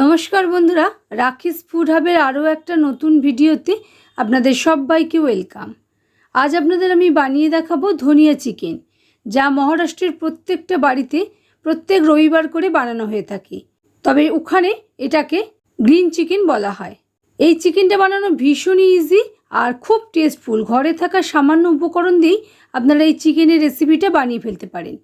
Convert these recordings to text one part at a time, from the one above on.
নমস্কার বন্ধুরা, রাখিস ফুড হাবের আরও একটা নতুন ভিডিওতে আপনাদের সবাইকে ওয়েলকাম। আজ আপনাদের আমি বানিয়ে দেখাবো ধনিয়া চিকেন, যা মহারাষ্ট্রের প্রত্যেকটা বাড়িতে প্রত্যেক রবিবার করে বানানো হয়ে থাকে। তবে ওখানে এটাকে গ্রিন চিকেন বলা হয়। এই চিকেনটা বানানো ভীষণই ইজি আর খুব টেস্টফুল ঘরে থাকা সামান্য উপকরণ দিয়েই আপনারা এই চিকেনের রেসিপিটা বানিয়ে ফেলতে পারেন।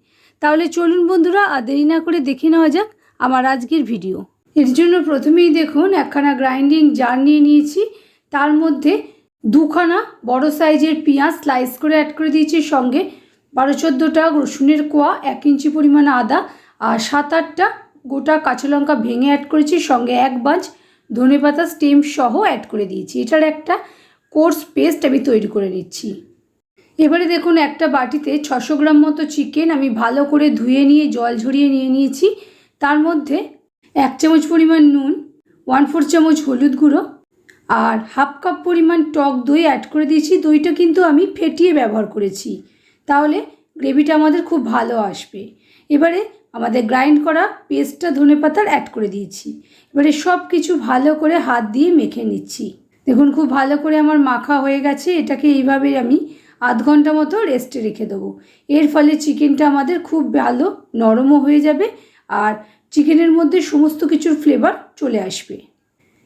তাহলে চলুন বন্ধুরা, আর দেরি না করে দেখে নেওয়া যাক আমার আজকের ভিডিও এর জন্য প্রথমেই দেখুন একখানা গ্রাইন্ডিং জার নিয়ে নিয়েছি। তার মধ্যে দুখানা বড় সাইজের পেঁয়াজ স্লাইস করে অ্যাড করে দিয়েছি সঙ্গে। বারো চোদ্দোটা রসুনের কোয়া, এক ইঞ্চি পরিমাণ আদা আর সাত আটটা গোটা কাঁচা লঙ্কা ভেঙে অ্যাড করেছি। সঙ্গে এক বাঁচ ধনে পাতা স্টেম সহ অ্যাড করে দিয়েছি। এটার একটা কোর্স পেস্ট আমি তৈরি করে নিচ্ছি। এবারে দেখুন একটা বাটিতে ছশো গ্রাম মতো চিকেন আমি ভালো করে ধুয়ে নিয়ে জল ঝরিয়ে নিয়ে নিয়েছি। তার মধ্যে এক চামচ পরিমাণ নুন ওয়ান ফোর চামচ হলুদ গুঁড়ো আর হাফ কাপ পরিমাণ টক দই অ্যাড করে দিয়েছি। দইটা কিন্তু আমি ফেটিয়ে ব্যবহার করেছি। তাহলে গ্রেভিটা আমাদের খুব ভালো আসবে। এবারে আমাদের গ্রাইন্ড করা পেস্টটা ধনে পাতার অ্যাড করে দিয়েছি। এবারে সব কিছু ভালো করে হাত দিয়ে মেখে নিচ্ছি। দেখুন খুব ভালো করে আমার মাখা হয়ে গেছে। এটাকে এইভাবে আমি আধ ঘণ্টা মতো রেস্টে রেখে দেবো। এর ফলে চিকেনটা আমাদের খুব ভালো নরমও হয়ে যাবে আর চিকেনের মধ্যে সমস্ত কিছুর ফ্লেভার চলে আসবে।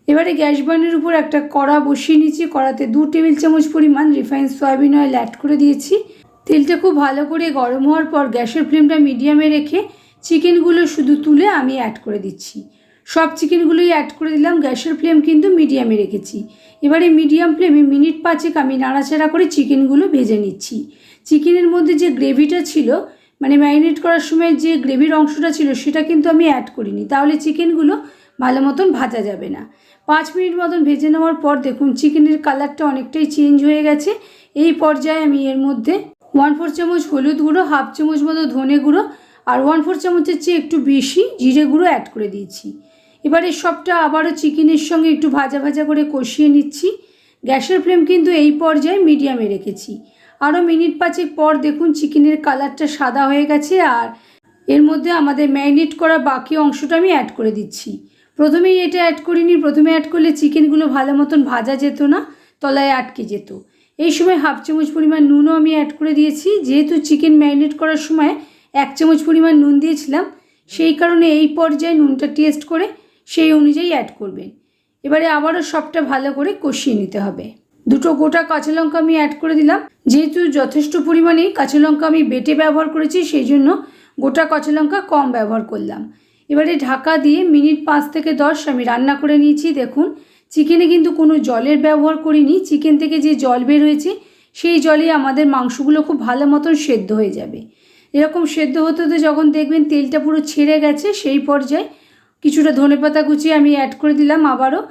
এবারে গ্যাস বার্নের উপর একটা কড়া বসিয়ে নিয়েছি। কড়াতে দু টেবিল চামচ পরিমাণ রিফাইন সয়াবিন অয়েল অ্যাড করে দিয়েছি। তেলটা খুব ভালো করে গরম হওয়ার পর গ্যাসের ফ্লেমটা মিডিয়ামে রেখে চিকেনগুলো শুধু তুলে আমি অ্যাড করে দিচ্ছি। সব চিকেনগুলোই অ্যাড করে দিলাম। গ্যাসের ফ্লেম কিন্তু মিডিয়ামে রেখেছি। এবারে মিডিয়াম ফ্লেমে মিনিট পাঁচেক আমি নাড়াচাড়া করে চিকেনগুলো ভেজে নিচ্ছি। চিকেনের মধ্যে যে গ্রেভিটা ছিল মানে ম্যারিনেট করার সময় যে গ্রেভির অংশটা ছিল সেটা কিন্তু আমি অ্যাড করিনি। তাহলে চিকেনগুলো ভালো মতন ভাজা যাবে না। পাঁচ মিনিট মতন ভেজে নেওয়ার পর দেখুন চিকেনের কালারটা অনেকটাই চেঞ্জ হয়ে গেছে। এই পর্যায়ে আমি এর মধ্যে ওয়ান ফোর চামচ হলুদ গুঁড়ো হাফ চামচ মতো ধনে গুঁড়ো আর ওয়ান ফোর চামচের চেয়ে একটু বেশি জিরে গুঁড়ো অ্যাড করে দিয়েছি। এবারে সবটা আবারও চিকেনের সঙ্গে একটু ভাজা ভাজা করে কষিয়ে নিচ্ছি। গ্যাসের ফ্লেম কিন্তু এই পর্যায়ে মিডিয়ামে রেখেছি। আরও মিনিট পাঁচেক পর দেখুন চিকেনের কালারটা সাদা হয়ে গেছে আর এর মধ্যে আমাদের ম্যারিনেট করা বাকি অংশটা আমি অ্যাড করে দিচ্ছি। প্রথমেই এটা অ্যাড করিনি, প্রথমে অ্যাড করলে চিকেনগুলো ভালো মতন ভাজা যেত না, তলায় আটকে যেত। এই সময় হাফ চামচ পরিমাণ নুনও আমি অ্যাড করে দিয়েছি। যেহেতু চিকেন ম্যারিনেট করার সময় এক চামচ পরিমাণ নুন দিয়েছিলাম, সেই কারণে এই পর্যায়ে নুনটা টেস্ট করে সেই অনুযায়ী অ্যাড করবেন। এবারে আবারও সবটা ভালো করে কষিয়ে নিতে হবে। দুটো গোটা কাঁচা লঙ্কা আমি অ্যাড করে দিলাম। যেহেতু যথেষ্ট পরিমাণে কাঁচা লঙ্কা আমি বেটে ব্যবহার করেছি, সেই জন্য গোটা কাঁচা লঙ্কা কম ব্যবহার করলাম। এবারে ঢাকা দিয়ে মিনিট পাঁচ থেকে দশ আমি রান্না করে নিয়েছি। দেখুন চিকেনে কিন্তু কোনো জলের ব্যবহার করিনি। চিকেন থেকে যে জল বের হয়েছে, সেই জলে আমাদের মাংসগুলো খুব ভালো মতন সেদ্ধ হয়ে যাবে। এরকম সেদ্ধ হতে হতে যখন দেখবেন তেলটা পুরো ছেড়ে গেছে, সেই পর্যায়ে কিছুটা ধনেপাতা কুচিয়ে আমি অ্যাড করে দিলাম আবারও।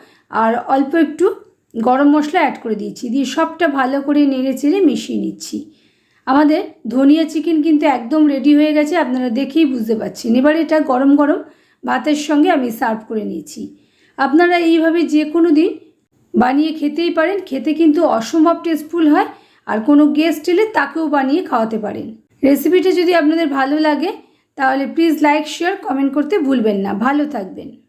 আর অল্প একটু গরম মশলা অ্যাড করে দিয়েছি। দিয়ে সবটা ভালো করে নেড়ে চেড়ে মিশিয়ে নিচ্ছি। আমাদের ধনিয়া চিকেন কিন্তু একদম রেডি হয়ে গেছে, আপনারা দেখেই বুঝতে পারছেন। এবার এটা গরম গরম ভাতের সঙ্গে আমি সার্ভ করে নিয়েছি। আপনারা এইভাবে যে কোনো দিন বানিয়ে খেতেই পারেন, খেতে কিন্তু অসম্ভব টেস্টফুল হয় আর কোনো গেস্ট এলে তাকেও বানিয়ে খাওয়াতে পারেন। রেসিপিটা যদি আপনাদের ভালো লাগে, তাহলে প্লিজ লাইক শেয়ার কমেন্ট করতে ভুলবেন না। ভালো থাকবেন।